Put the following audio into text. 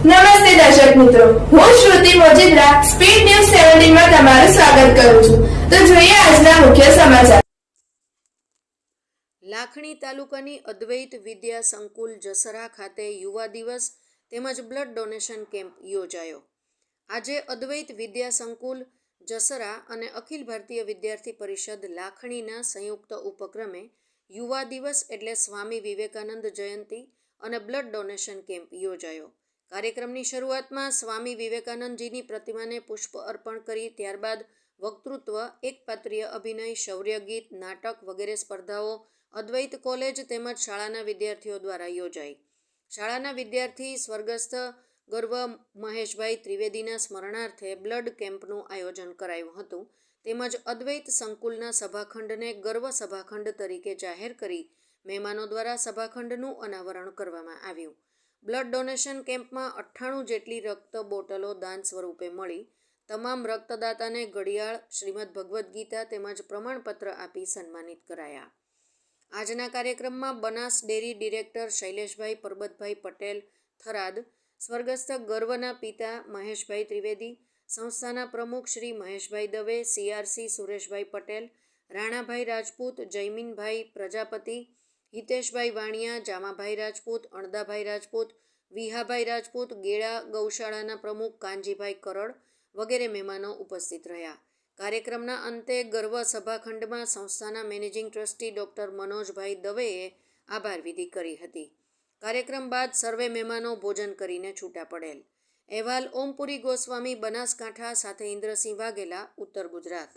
નમસ્તે દર્શક મિત્રો. હું શ્રુતિ મોજીદ્રા સ્પીડ ન્યૂઝ સેવન્ટીનમાં તમારું સ્વાગત કરું છું. તો જોઈએ આજના મુખ્ય સમાચાર. લાખણી તાલુકાની અદ્વૈત વિદ્યા સંકુલ જસરા ખાતે યુવા દિવસ તેમજ બ્લડ ડોનેશન કેમ્પ યોજાયો. આજે અદ્વૈત વિદ્યા સંકુલ જસરા અને અખિલ ભારતીય વિદ્યાર્થી પરિષદ લાખણીના સંયુક્ત ઉપક્રમે યુવા દિવસ એટલે સ્વામી વિવેકાનંદ જયંતિ અને બ્લડ ડોનેશન કેમ્પ યોજાયો. કાર્યક્રમની શરૂઆતમાં સ્વામી વિવેકાનંદજીની પ્રતિમાને પુષ્પ અર્પણ કરી, ત્યારબાદ વક્તૃત્વ, એકપાત્રીય અભિનય, શૌર્ય ગીત, નાટક વગેરે સ્પર્ધાઓ, અદ્વૈત કોલેજ તેમજ શાળાના વિદ્યાર્થીઓ દ્વારા યોજાઈ. શાળાના વિદ્યાર્થી સ્વર્ગસ્થ ગર્વ મહેશભાઈ ત્રિવેદીના સ્મરણાર્થે બ્લડ કેમ્પનું આયોજન કરાયું હતું. તેમજ અદ્વૈત સંકુલના સભાખંડને ગર્વ સભાખંડ તરીકે જાહેર કરી, મહેમાનો દ્વારા સભાખંડનું અનાવરણ કરવામાં આવ્યું. બ્લડ ડોનેશન કેમ્પમાં અઠ્ઠાણું જેટલી રક્ત બોટલો દાન સ્વરૂપે મળી. તમામ રક્તદાતાને ઘડિયાળ, શ્રીમદ ભગવદ્ ગીતા તેમજ પ્રમાણપત્ર આપી સન્માનિત કરાયા. આજના કાર્યક્રમમાં બનાસ ડેરી ડિરેક્ટર શૈલેષભાઈ પરબતભાઈ પટેલ, થરાદ સ્વર્ગસ્થ ગર્વના પિતા મહેશભાઈ ત્રિવેદી, સંસ્થાના પ્રમુખ શ્રી મહેશભાઈ દવે, સીઆરસી સુરેશભાઈ પટેલ, રાણાભાઈ રાજપૂત, જયમીનભાઈ પ્રજાપતિ હિતેશભાઈ વાણિયા, જામાભાઈ રાજપૂત, અણદાભાઈ રાજપૂત, વિહાભાઈ રાજપૂત ગેળા ગૌશાળાના પ્રમુખ કાનજીભાઈ કરડ વગેરે મહેમાનો ઉપસ્થિત રહ્યા. કાર્યક્રમના અંતે ગર્વ સભાખંડમાં સંસ્થાના મેનેજિંગ ટ્રસ્ટી ડૉક્ટર મનોજભાઈ દવેએ આભાર વિધિ કરી હતી. કાર્યક્રમ બાદ સર્વે મહેમાનો ભોજન કરીને છૂટા પડેલ. અહેવાલ ઓમપુરી ગોસ્વામી બનાસકાંઠા સાથે ઇન્દ્રસિંહ વાઘેલા, ઉત્તર ગુજરાત.